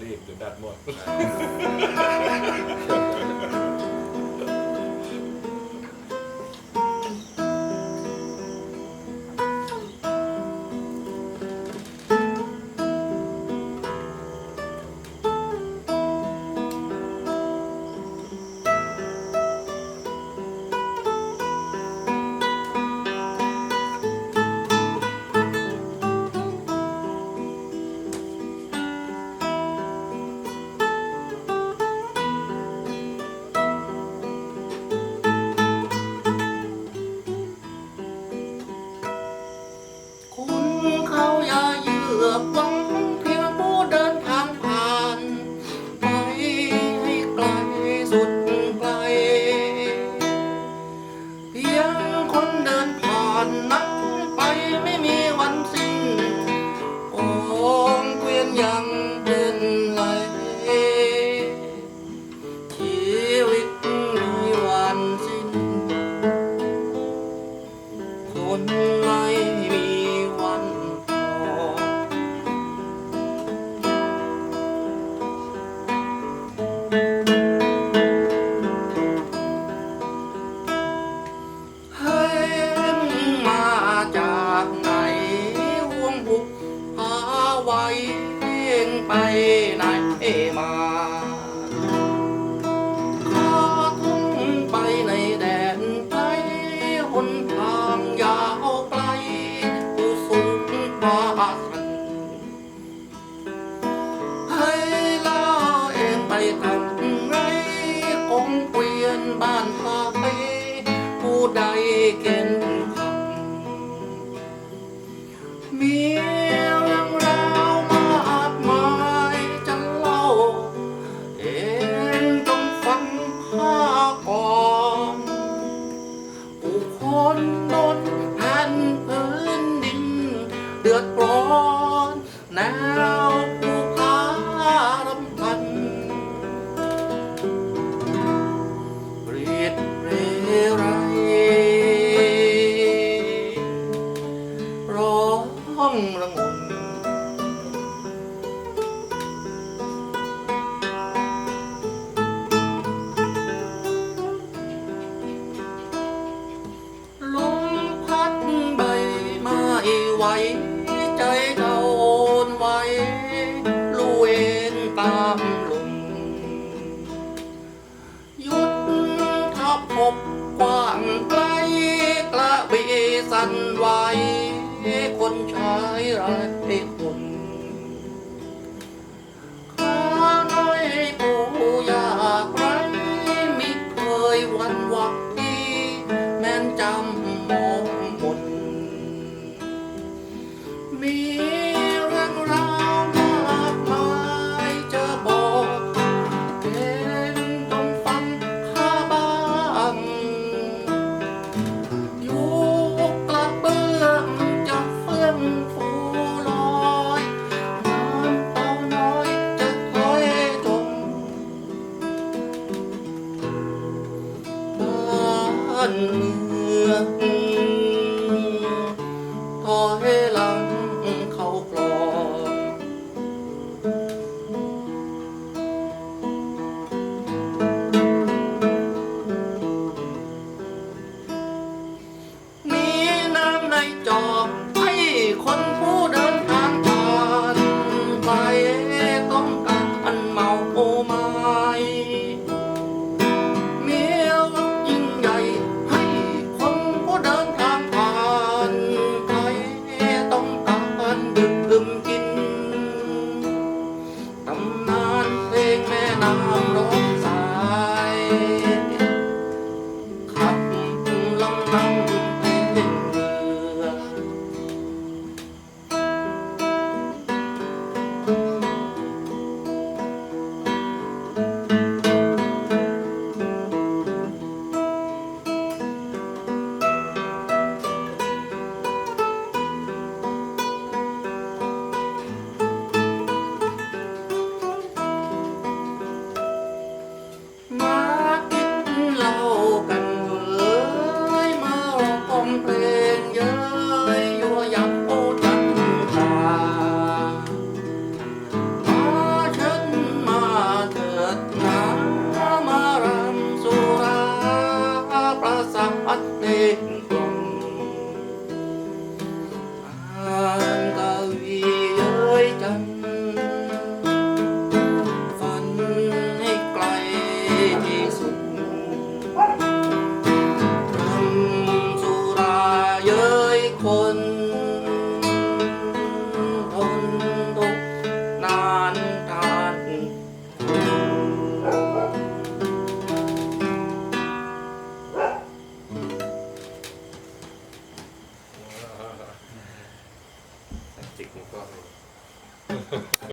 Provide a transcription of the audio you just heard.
leeg de dat mooi. อบวังเพียงผู้เดินทางผ่านไปให้ไกลสุดไกลเงคนเดินผ่านนั้น ไปไหนมาข้าทุ่งไปในแดนไกลหนทางยาวไกลผู้สูงกว่าฉันให้ลาเองไปทำไรคงเปลี่ยนบ้านพาไปผู้ใดเก่ on now. ใจเกาโอนไว้ลู่เองตามลุมยุดทับพบกว้างไกลกระบีสันไหวคนชายร mưa